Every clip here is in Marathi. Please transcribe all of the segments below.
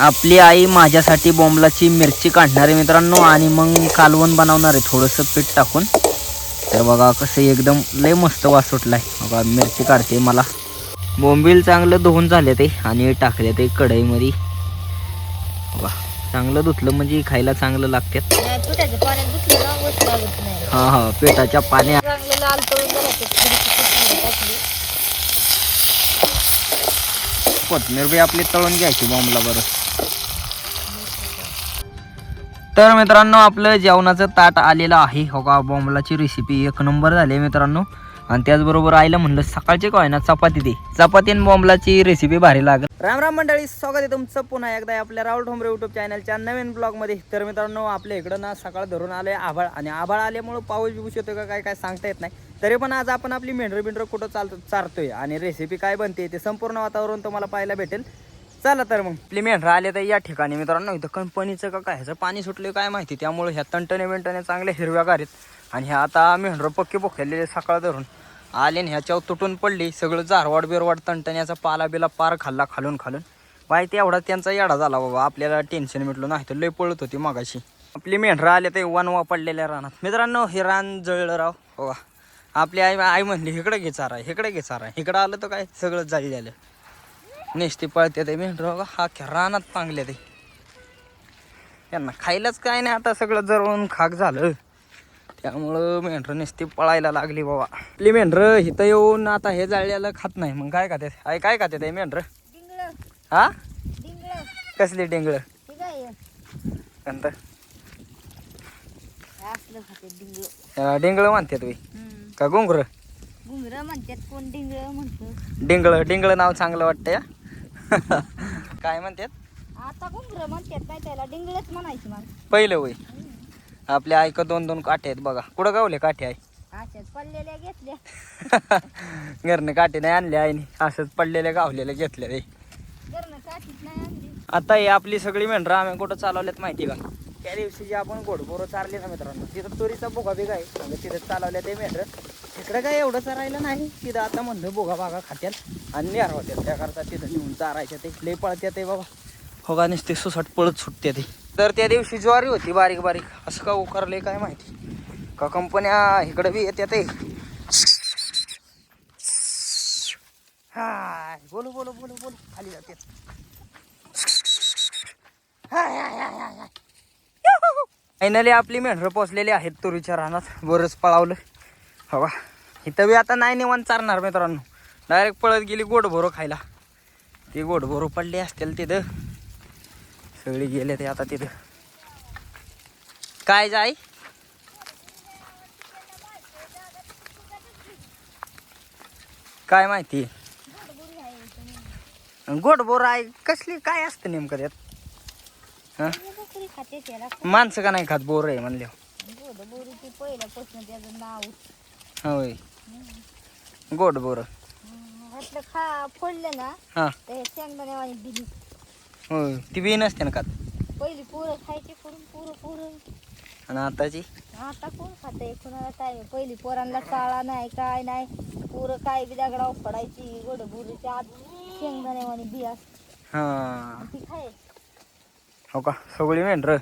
आपली आई माझ्यासाठी बॉम्बलाची मिरची काढणार आहे मित्रांनो आणि मग कालवण बनवणार आहे. थोडंसं पीठ टाकून. तर बघा कसं एकदम लय मस्त वास सुटलाय. बघा मिरची काढते मला. बोंबील चांगलं धुवून झाले ते आणि टाकले ते कढईमध्ये. बघा चांगलं धुतलं म्हणजे खायला चांगलं लागतात लागत हा हा पिठाच्या पाण्या चांगलं लाल तळून झालं ते थोडीशी कोथिंबीर टाकली कोथमीर बी आपली तळून घ्यायची बॉम्बला बरं. तर मित्रांनो आपलं जेवणाचं ताट आलेलं आहे. हो का बॉम्बलाची रेसिपी एक नंबर झाली आहे मित्रांनो. आणि त्याचबरोबर आईला म्हणलं सकाळची काय ना चपाती दे. चपाती आणि बॉम्बलाची रेसिपी भारी लागेल. राम राम मंडळी स्वागत आहे तुमचं पुन्हा एकदा आपल्या राहुल ठोंबरे युट्यूब चॅनलच्या नवीन ब्लॉगमध्ये तर मित्रांनो आपल्या इकडं ना सकाळ धरून आलं आहे आभाळ आणि आभाळ आल्यामुळं पाऊस बिऊस येतो का काय काय सांगता येत नाही. तरी पण आज आपण आपली मेंढरं बिंढरं कुठं चालतो चारतोय आणि रेसिपी काय बनते ते संपूर्ण वातावरण तुम्हाला पाहायला भेटेल. चला तर मग. आपली मेंढरं आले तर या ठिकाणी मित्रांनो इथं कंपनीचं का काय ह्याचं पाणी सुटलं काय माहिती. त्यामुळे ह्या तंटणे बिंटणे चांगले हिरव्यागार आहेत. आणि ह्या आता मेंढरं पक्के पोखलेले सकाळ धरून. आले आणि ह्याच्यावर तुटून पडली. सगळं झारवाड बिरवाड तणटण्याचा पाला बिला पार खाल्ला खालून खालून. माहिती एवढा त्यांचा येडा झाला बाबा. आपल्याला टेन्शन मिटलो नाही तर लय पळत होती मागाशी. आपली मेंढरं आले ते वनवा पडलेल्या रानात. मित्रांनो हे रान जळलं राव. हो आपली आई आई म्हणली इकडे घे चारा इकडे घे चारा. इकडं आलं तर काय? सगळं जाई झालं. नेसती पळते ते मेंढरा. बघा हा रानात पांगले ते. त्यांना खायलाच काय नाही आता. सगळं जरवून खाक झालं. त्यामुळं मेंढरं नुसती पळायला लागली बाबा. आपली मेंढरं इथं येऊन आता हे जाळल्याला खात नाही. मग काय खाते आई काय खाते ते मेंढरं? हा? कसली डेंगळं? आहे? डिंगळ. डेंगळं म्हणते तुम्ही का गोंगर घुंगरं डिंगळ म्हणतं? डिंगळं डिंगळं नाव चांगलं वाटतं काय म्हणतात? आता घुंगरं म्हणतात. नाही त्याला डिंगळच म्हणायची मग पहिलं वय आपल्या आईक दोन दोन काठे आहेत बघा. कुठं गावले काठे आहे अशाच पडलेल्या घेतल्या घरनं काठे नाही आणले आईने. असंच पडलेले गावलेले घेतले घरनं नाही आणली. आता ही आपली सगळी मेंढरं आम्ही कुठं चालवल्यात माहिती का? त्या दिवशी जे आपण घोडबोरं चारले ना मित्रांनो तिथं तुरीचा बोगा बिगा आहे म्हणजे तिथं चालवल्या ते मेंढरं. तिकडं काय एवढं चारायला नाही. तिथं आता म्हणलं बोगा बागा खात्यात आणि होत्यात. त्याकरता तिथं नेऊन चारायच्या ते. लय पळत्या ते बाबा. हो का नुसते सुसाट पळत सुटते ते. तर त्या दिवशी ज्वारी होती बारीक बारीक. असं का उकारले काय माहिती? का कंपन्या इकडं बी येत्या ते हाय बोलू बोलू बोलू बोलू. खाली जाते. फायनली आपली मेंढरं पोचलेली आहेत तुरीच्या रानात. बरंच पळावलं. हवा. इथं बी आता नाही निवांत चारणार मित्रांनो. डायरेक्ट पळत गेली गोडभोरं खायला. ती गोडभोरं पडली असतील तिथं. सगळी गेले ते आता तिथं. काय जाय? काय माहिती? गोडबोर आहे. कसली काय असतं नेमकं त्यात? हा? माणसं का नाही खात? बोर आहे म्हणले. होय. गोड बोर खा फोडलं ना हा. होय. ती बी नसते ना खात. पहिली पोरं खायची करून पोरं पोरं. आणि आताची? आता कोण खाते? कुणाला काय? पहिली पोरांना शाळा नाही काय नाही. पोरं काय बी दगडाव पडायची गोड बोरीची आत शेंगदाण्यावानी बी असते हा ती खायची. हो का? सगळी मेंढरं.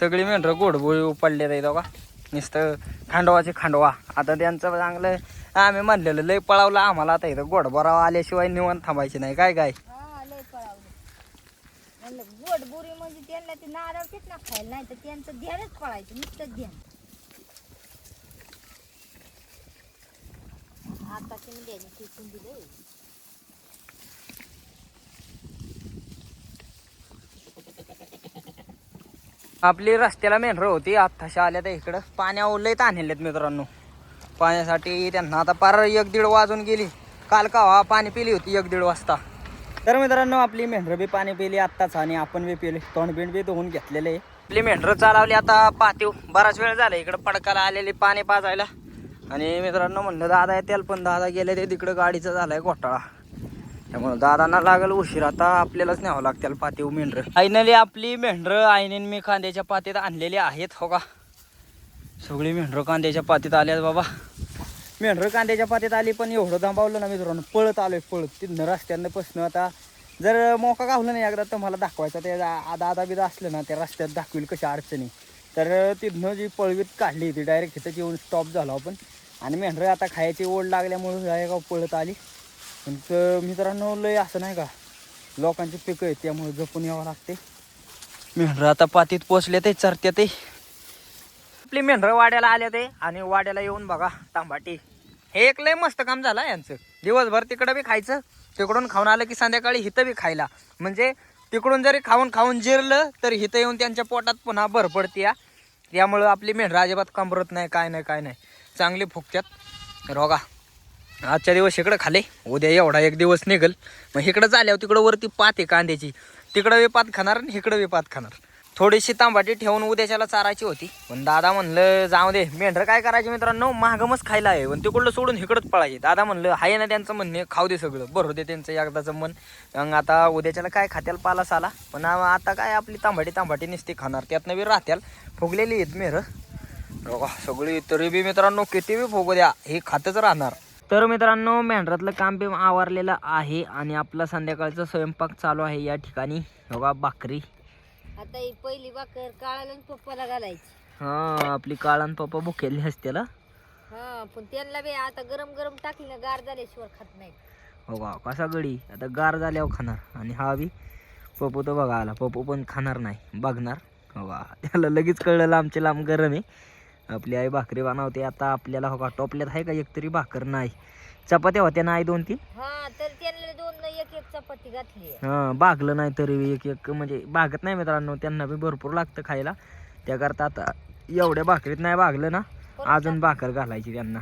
सगळी मेंढरं गोड बोळ पडले आहेत हो का? नुसतं खांडवाचे खांडवा. आता त्यांचं चांगलं आम्ही म्हणलेलं लय पळावलं आम्हाला आता इथं. गोड बोरावा आल्याशिवाय निवांत थांबायचे नाही. काय काय? म्हणलं गोड बुरी म्हणजे त्यांना ते नारळतेच ना खायला नाही तर त्यांचं ध्यानच पळायचं नुसतं ध्यान. आता ते टिकून दिले आपली रस्त्याला मेंढरं होती आत्ताशी आल्या तर इकडं. पाण्या लयत आणलेत मित्रांनो. पाण्यासाठी त्यांना आता पार एक दीड वाजून गेली. काल का पाणी पिली होती एक दीड वाजता. तर मित्रांनो आपली मेंढरं बी पाणी पिली आत्ताच आणि आपण बी पिली. तोंड बिंड बी धुवून घेतलेले आहे. आपली मेंढरं चालवली आता पाहते बराच वेळ झाला इकडं पडकाला आलेली पाणी पाजायला. आणि मित्रांनो म्हणलं दादा येतील पण दादा गेले ते तिकडं गाडीचा झालाय घोटाळा. त्यामुळे दादांना लागल उशीर. आता आपल्यालाच न्यावं लागतील पातीव मेंढरं. फायनली आपली मेंढरं आईने मी कांद्याच्या पातीत आणलेली आहेत हो का? सगळी मेंढरं कांद्याच्या पातीत आल्यात बाबा. मेंढरं कांद्याच्या पातीत आली पण एवढं थांबवलं ना मित्रांनो. पळत आलोय पळत. तिथनं रस्त्यानं पसनं आता. जर मोका गावला नाही एकदा तर मला दाखवायचा. ते दादा आदा बिदा असलं ना त्या रस्त्यात दाखवेल कशा अडचणी. तर तिथनं जी पळवीत काढली ती डायरेक्ट तिथं येऊन स्टॉप झालो आपण. आणि मेंढरं आता खायची ओढ लागल्यामुळं जायगाव पळत आली. पण मित्रांनो लय असं नाही का लोकांची पिकं आहेत त्यामुळे जपून यावं लागते. मेंढरं आता पातीत पोचले ते चरत्या ते आपली मेंढरं वाड्याला आले ते आणि वाड्याला येऊन बघा तांबाटी. हे एक लय मस्त काम झालं यांचं. दिवसभर तिकडं बी खायचं तिकडून खाऊन आलं की संध्याकाळी हिथं बी खायला. म्हणजे तिकडून जरी खाऊन खाऊन जिरलं तर हिथं येऊन त्यांच्या पोटात पुन्हा भर पडते या यामुळं आपली मेंढरं अजिबात कमरत नाही काय नाही काय नाही. चांगली फुकत्यात रोगा आजच्या दिवस इकडं खाले. उद्या एवढा एक दिवस निघल. मग इकडं झाल्यावर तिकडं वरती पात आहे कांद्याची. तिकडं बी पात खाणार आणि इकडं बी पात खाणार. थोडीशी तांबाटी ठेवून उद्याच्याला चारायची होती. पण दादा म्हणलं जाऊ दे मेंढर काय करायचे मित्रांनो? महागमच खायला आहे. पण तिकडलं सोडून इकडंच पळायचे. दादा म्हणलं हाय ना त्यांचं म्हणणे खाऊ दे सगळं. बरं दे त्यांचं एकदाचं मन. मग आता उद्याच्याला काय खात्याला पाला साला? पण आता काय आपली तांबाटी तांबाटी नुसती खाणार. त्यातनं बी राहत्याल. फुगलेली आहेत मेरं. सगळी तरी बी मित्रांनो किती बी फुगू द्या हे खातच राहणार. तर मित्रांनो मेंढरातलं काम बी आवरलेलं आहे आणि आपला संध्याकाळचा स्वयंपाक चालू आहे या ठिकाणी. बघा भाकरी. आता ही पहिली भाकर काळाला आणि पप्पाला घालायची. हा आपली काळान पप्पा भुकेली असते ना हा पण त्यांना बी आता गरम गरम टाकली ना गार झाल्याशिवाय खात नाही. हो का? कसा गडी? आता गार झाल्यावर खाणार. आणि हा बी पप्पू तर बघा आला. पप्पू पण खाणार नाही बघणार. हो का? त्याला लगेच कळलं लांबचे लांब गरम आहे. आपली आई भाकरी बनवते. आता आपल्याला हो का टोपल्यात आहे का एकतरी भाकर? नाही. चपात्या होत्या ना आई दोन तीन? हा तर त्यांना दोन न एक एक चपाती घातली. हा भागलं नाही तरी एक एक म्हणजे भागत नाही मित्रांनो त्यांना बी भरपूर लागतं खायला. त्याकरता आता एवढ्या भाकरीत नाही भागलं ना अजून भाकर घालायची त्यांना.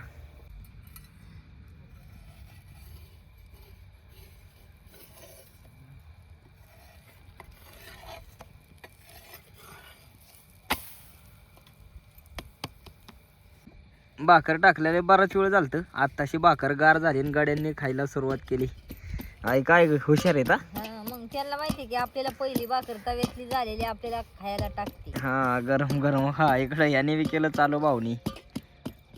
भाकर टाकलेले बराच वेळ झालतं. आत्ताशी भाकर गार झाली आणि गाड्यांनी खायला सुरुवात केली. आई काय ग, हुशार आहेत हा? हा मग त्यांना माहिती की आपल्याला पहिली भाकर तव्यातली झालेली आपल्याला खायला टाकते. हा गरम गरम हा इकडं याने बी केलं चालू भाऊनी.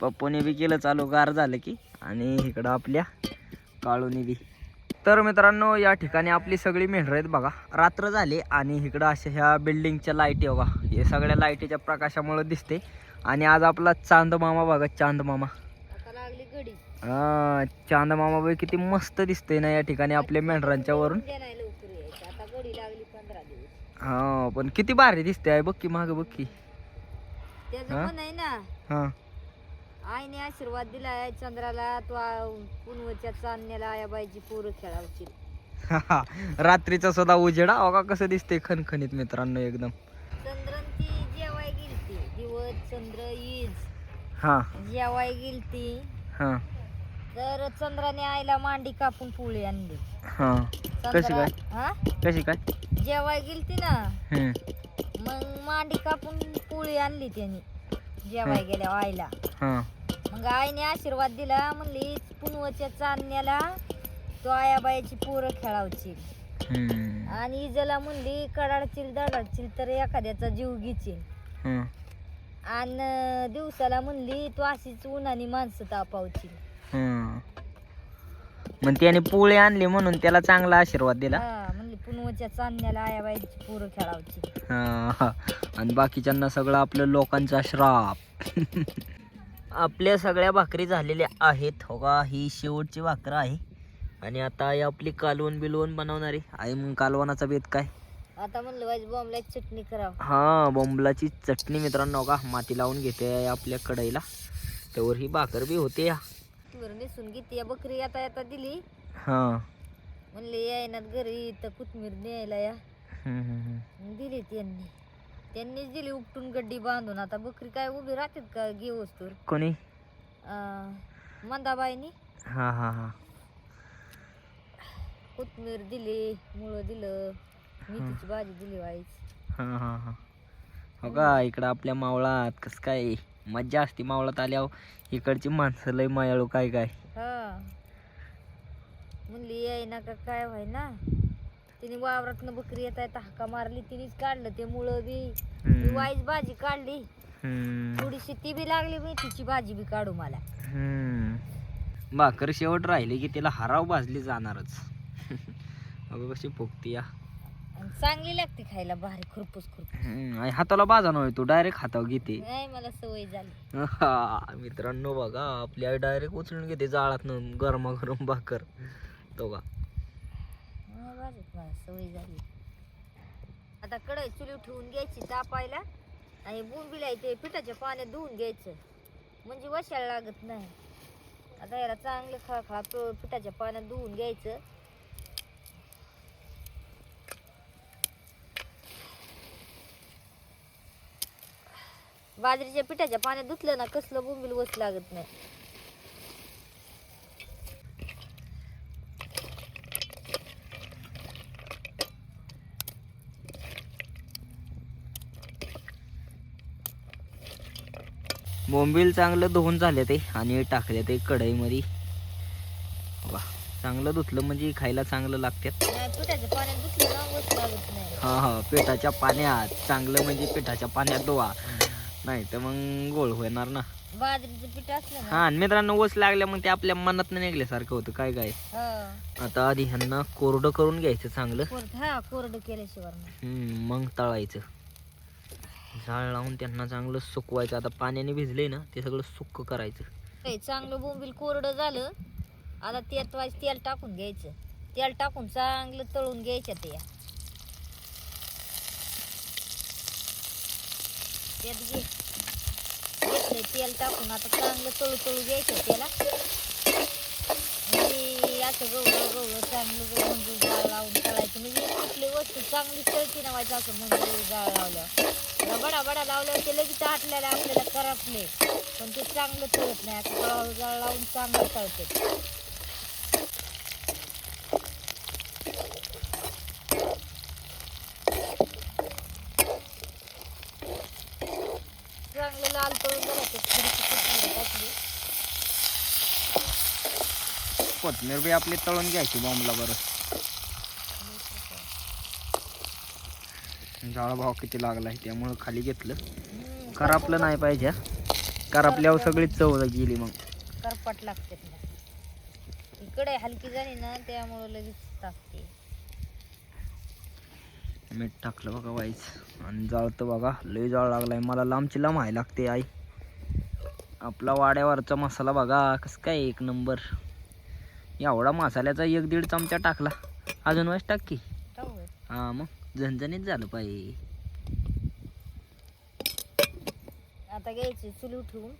पप्पूने बी केलं चालू गार झालं की. आणि इकडं आपल्या काळूनी बी. तर मित्रांनो या ठिकाणी आपली सगळी मेंढरं आहेत बघा. रात्र झाली आणि इकडं अशा ह्या बिल्डिंगच्या लाईटी बघा. हे सगळ्या लाईटीच्या प्रकाशामुळे दिसते आणि आज आपला चांद मामा बघा चांद मामा हा चांद मामा बी किती मस्त दिसते ना या ठिकाणी आपल्या मेंढरांच्या वरून. हा पण किती भारी दिसते आहे बघ की माग बघ की. हा? आईने आशीर्वाद दिलाय चंद्राला तो पुनवच्या चांदण्याला आयाबाईची पोरं खेळावची रात्रीचा सुद्धा उजेडा. अगा कसं दिसते खणखणीत मित्रांनो एकदम. जेवाय गेलती दिवस चंद्र ईज. हा. जेवाय गेलती हा. तर चंद्राने आईला मांडी कापून पोळी आणली. हा. कशी काय? हा? कशी काय? जेवाय गेलती ना मग मांडी कापून पोळी आणली त्यांनी जेवाय गेल्या आईला. हा. मग आईने आशीर्वाद दिला म्हणली पुनवच्या चांदण्याला तो आयाबाईची पोरं खेळावची आणि इजला म्हणली कडाडचील दडाडचील तर एखाद्याचा जीव हम्म, आणि दिवसाला म्हणली तू अशीच उन्हाने माणसं तापावची. मग त्याने पोळी आणली म्हणून त्याला चांगला आशीर्वाद दिला. हा म्हणली पुनवच्या चांदण्याला आयाबाईची पोरं खेळावची. हा, हा. आणि बाकीच्यांना सगळं आपलं लोकांचा श्राप. आपल्या सगळ्या भाकरी झालेल्या आहेत. हो का? ही शेवटची भाकर आहे. आणि आता आई आपली कालवण बिलवण बनवणारी आई मग कालवणाचा बेत काय? आता म्हणलं वाईज बॉम्बला चटणी करावं. हा बोंबलाची चटणी मित्रांनो का माती लावून घेते आपल्या कढईला. त्यावर ही भाकर बी होते या. नेसून घेते या बकरी आता येता दिली. हा. म्हणले यायनात घरी तर कोथमीर न्यायला या. हम्म, हम्म, हम्म. मग दिली त्यांनी. त्यांनीच दिली उपटून गड्डी बांधून. आता बकरी काय उभी राहतात का घेऊस तर कोणी मंदाबाईनी. हा हा हा. कोथमीर दिली मुळं दिलं. मेथीची भाजी दिली वाईच हा हा हा. हो का? इकडं आपल्या मावळात कसं काय? मज्जा असते मावळात आल्यावर. इकडची माणसं लय मायाळू काय काय. हा. म्हणली याय ना का काय व्हाय ना तिने वावरातनं बकरी येता येता हाका मारली तिनेच काढलं ते मुळं बी. हम्म, वाईच भाजी काढली. हम्म, थोडीशी ती बी लागली मेथीची भाजी बी काढू मला. हम्म. भाकर शेवट राहिली की तिला हराव भाजली जाणारच. अगं कशी फुगती या. आणि चांगली लागते खायला भारी खुरपूस खुरपूस. हम्म, आणि हाताला बाजा नव्हे तू डायरेक्ट हातावर घेते. नाही मला सवय झाली. हा, मित्रांनो बघा आपली आई डायरेक्ट उचलून घेते जाळात गरमागरम भाकर. तो का नाही भाजत मला सवय झाली. आता कढई चुली ठेवून घ्यायची तापायला आणि बोंबीला ते पिठाच्या पाण्यात धुवून घ्यायचं. म्हणजे वशाला लागत नाही. आता याला चांगलं खळखळा पिठाच्या पाण्यात धुवून घ्यायचं. बाजरीच्या पिठाच्या पाण्यात धुतलं ना कसलं बोंबील वस लागत नाही. बोंबील चांगलं धुवून झाले ते आणि टाकले ते कढईमध्ये. वा चांगलं धुतलं म्हणजे खायला चांगलं लागतात. लागत हा हा पिठाच्या पाण्यात चांगलं म्हणजे पिठाच्या पाण्यात धुवा. नाही तर मग गोळ होणार ना. बाजरीचं पीठ असलं हा आणि मित्रांनो ओस लागल्या मग ते आपल्या मनात निघल्यासारखं होतं. काय काय? हा. आता आधी ह्यांना कोरडं करून घ्यायचं चांगलं. कोरड हा कोरडं केल्याशिवाय नाही. हम्म, मग तळायचं. जाळ लावून त्यांना चांगलं सुकवायचं. आता पाण्याने भिजले ना ते सगळं सुक्क करायचं. हे चांगलं बोंबील कोरडं झालं आता त्यात तेल टाकून घ्यायचं. तेल टाकून चांगलं तळून घ्यायच्या त्या. त्यात घे. घेतलं तेल टाकून. आता चांगलं तळू तळू घ्यायचं त्याला. म्हणजे असं गवळं गवळं चांगलं गवळून म्हणजे जाळ लावून तळायचं. म्हणजे कुठली वस्तू चांगली तळती ना व्हायचं असं म्हणजे जाळ लावल्यावर. बडा बडा लावल्यावर ते लगेच आटल्याला आपल्याला करपले पण ते चांगलं तळत नाही. आता हळूहळू जाळ लावून चांगलं तळते. चांगलं लाल तळून टाकली कोथमीर बी आपली तळून घ्यायची बॉम्बला बरं. जाळ भाव किती लागला आहे त्यामुळं खाली घेतलं. करापलं नाही पाहिजे. हा. करापल्यावर सगळी चव गेली मग. करपट लागते इकडे हलकी झाली ना त्यामुळं लगेच टाकते मीठ टाकलं बघा वाईच आणि जाळतं बघा. लय जाळ लागलाय. मला लांबची लांब आहे लागते आई. आपला वाड्यावरचा मसाला बघा. कसं काय एक नंबर एवढा मसाल्याचा एक दीड चमचा टाकला. अजून वाईस टाक की. हा मग. झणझणीत झालं पाहिजे आता घ्यायची चुली ठेवून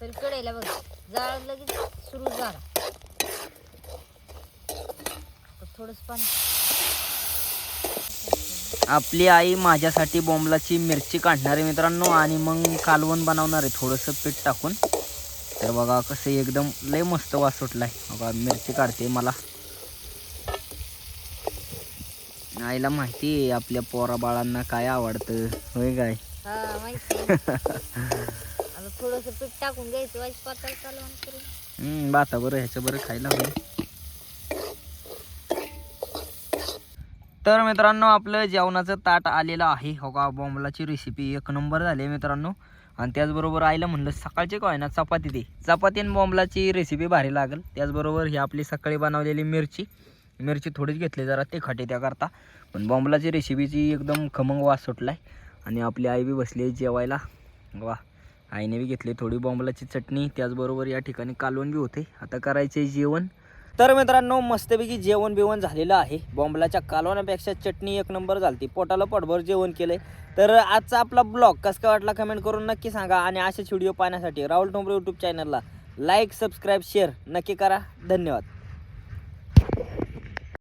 तरी कडेला बघ. जाळ लगेच सुरू झाला. पाणी. आपली आई माझ्यासाठी बॉम्बलाची मिरची काढणार आहे मित्रांनो आणि मग कालवण बनवणार आहे. थोडंसं पीठ टाकून. तर बघा कसं एकदम लय मस्त वास सुटलाय. बघा मिरची काढते मला. आईला माहिती आहे आपल्या पोरा बाळांना काय आवडतं. होय काय? हा थोडस पीठ टाकून घ्यायचं वाईस पातळ कालवण करून. हम्म, बाता बरं ह्याच्या बरं खायला होईल. तर मित्रांनो आपलं जेवणाचं ताट आलेलं आहे. हो का बॉम्बलाची रेसिपी एक नंबर झाली आहे मित्रांनो. आणि त्याचबरोबर आईला म्हणलं सकाळचे काय ना चपाती दे. चपाती आणि बॉम्बलाची रेसिपी भारी लागेल. त्याचबरोबर ही आपली सकाळी बनवलेली मिरची. मिरची थोडीच घेतली जरा ते खाटे त्याकरता. पण बॉम्बलाची रेसिपीची एकदम खमंग वास सुटला आहे आणि आपली आई बी बसली आहे जेवायला. वा आईने बी घेतली थोडी बॉम्बलाची चटणी. त्याचबरोबर या ठिकाणी कालवण बी होते. आता करायचे जेवण. तर मित्रांनो मस्तपैकी जेवण बिवण झालेलं आहे. बॉम्बलाच्या कालवण्यापेक्षा चटणी एक नंबर झालती. पोटाला पोटभर जेवण केलंय. तर आजचा आपला ब्लॉग कसं काय वाटला कमेंट करून नक्की सांगा आणि असेच व्हिडिओ पाहण्यासाठी राहुल टोंबरे यूट्यूब चॅनलला लाईक सबस्क्राईब शेअर नक्की करा. धन्यवाद.